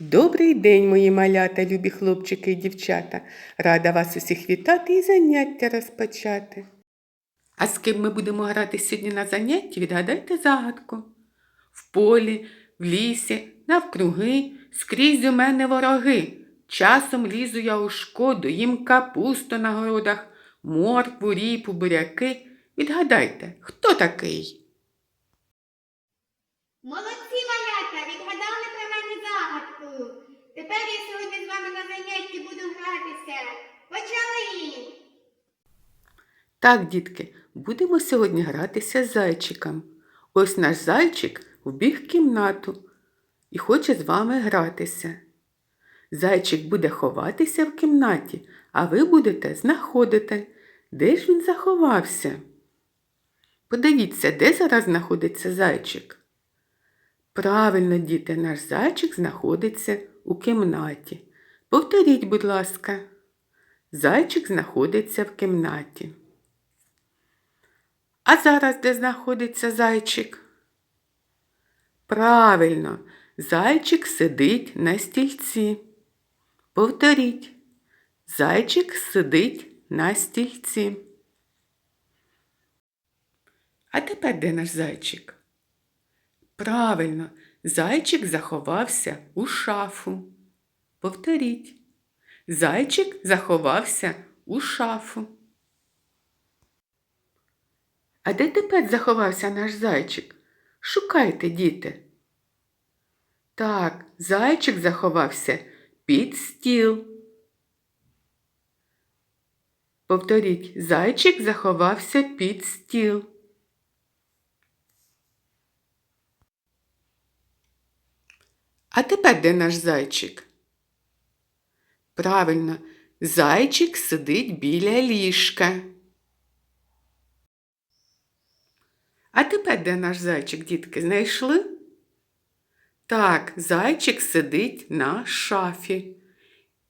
Добрий день, мої малята, любі хлопчики і дівчата. Рада вас усіх вітати і заняття розпочати. А з ким ми будемо грати сьогодні на занятті, відгадайте загадку. В полі, в лісі, навкруги, скрізь у мене вороги. Часом лізу я у шкоду, їм капусту на городах, моркву, ріпу, буряки. Відгадайте, хто такий? Молодці малята, відгадали про мене загадку. Тепер я сьогодні з вами на занятті буду гратися. Почали! Так, дітки, будемо сьогодні гратися з зайчиком. Ось наш зайчик вбіг в кімнату і хоче з вами гратися. Зайчик буде ховатися в кімнаті, а ви будете знаходити, де ж він заховався. Подивіться, де зараз знаходиться зайчик. Правильно, діти, наш зайчик знаходиться у кімнаті. Повторіть, будь ласка, зайчик знаходиться в кімнаті. А зараз де знаходиться зайчик? Правильно, зайчик сидить на стільці. Повторіть. Зайчик сидить на стільці. А тепер де наш зайчик? Правильно, зайчик заховався у шафу. Повторіть. Зайчик заховався у шафу. А де тепер заховався наш зайчик? Шукайте, діти. Так, зайчик заховався під стіл. Повторіть, зайчик заховався під стіл. А тепер де наш зайчик? Правильно, зайчик сидить біля ліжка. А тепер де наш зайчик, дітки, знайшли? Так, зайчик сидить на шафі.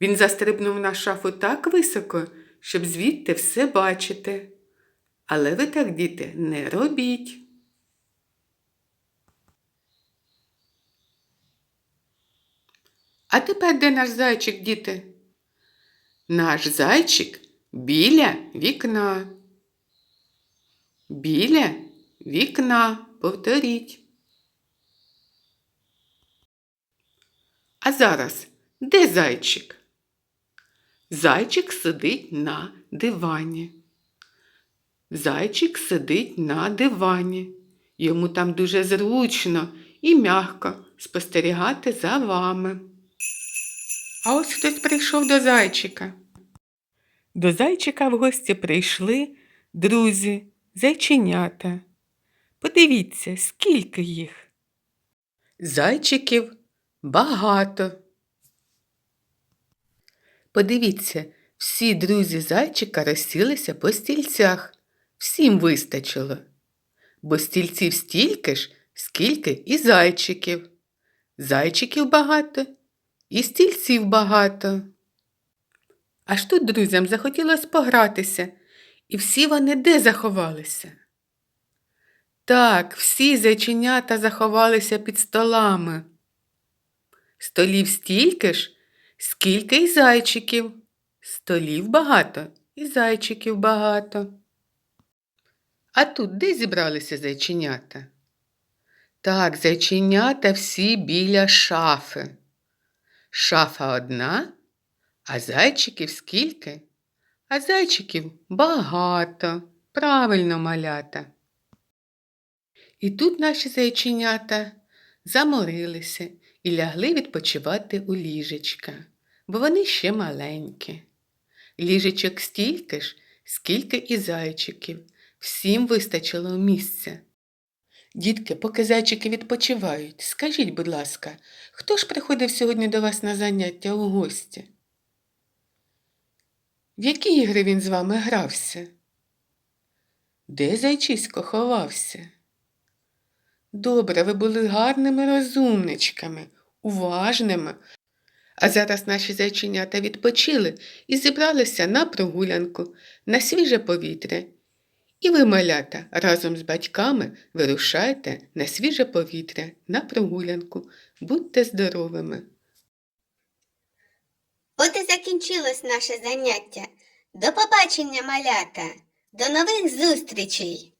Він застрибнув на шафу так високо, щоб звідти все бачити. Але ви так, діти, не робіть. А тепер де наш зайчик, діти? Наш зайчик біля вікна. Біля вікна. Повторіть. А зараз де зайчик? Зайчик сидить на дивані. Зайчик сидить на дивані. Йому там дуже зручно і м'яко спостерігати за вами. А ось хтось прийшов до зайчика. До зайчика в гості прийшли друзі, зайченята. Подивіться, скільки їх. Зайчиків багато. Подивіться, всі друзі зайчика розсілися по стільцях. Всім вистачило. Бо стільців стільки ж, скільки і зайчиків. Зайчиків багато і стільців багато. Аж тут друзям захотілося погратися, і всі вони де заховалися? Так, всі зайченята заховалися під столами. Столів стільки ж, скільки й зайчиків. Столів багато і зайчиків багато. А тут де зібралися зайченята? Так, зайченята всі біля шафи. Шафа одна, а зайчиків скільки? А зайчиків багато, правильно малята. І тут наші зайченята заморилися і лягли відпочивати у ліжечка, бо вони ще маленькі. Ліжечок стільки ж, скільки і зайчиків, всім вистачило місця. Дітки, поки зайчики відпочивають, скажіть, будь ласка, хто ж приходив сьогодні до вас на заняття у гості? В які ігри він з вами грався? Де зайчисько ховався? Добре, ви були гарними розумничками, уважними. А зараз наші зайченята відпочили і зібралися на прогулянку, на свіже повітря. І ви, малята, разом з батьками вирушайте на свіже повітря, на прогулянку. Будьте здоровими. От і закінчилось наше заняття. До побачення, малята, до нових зустрічей!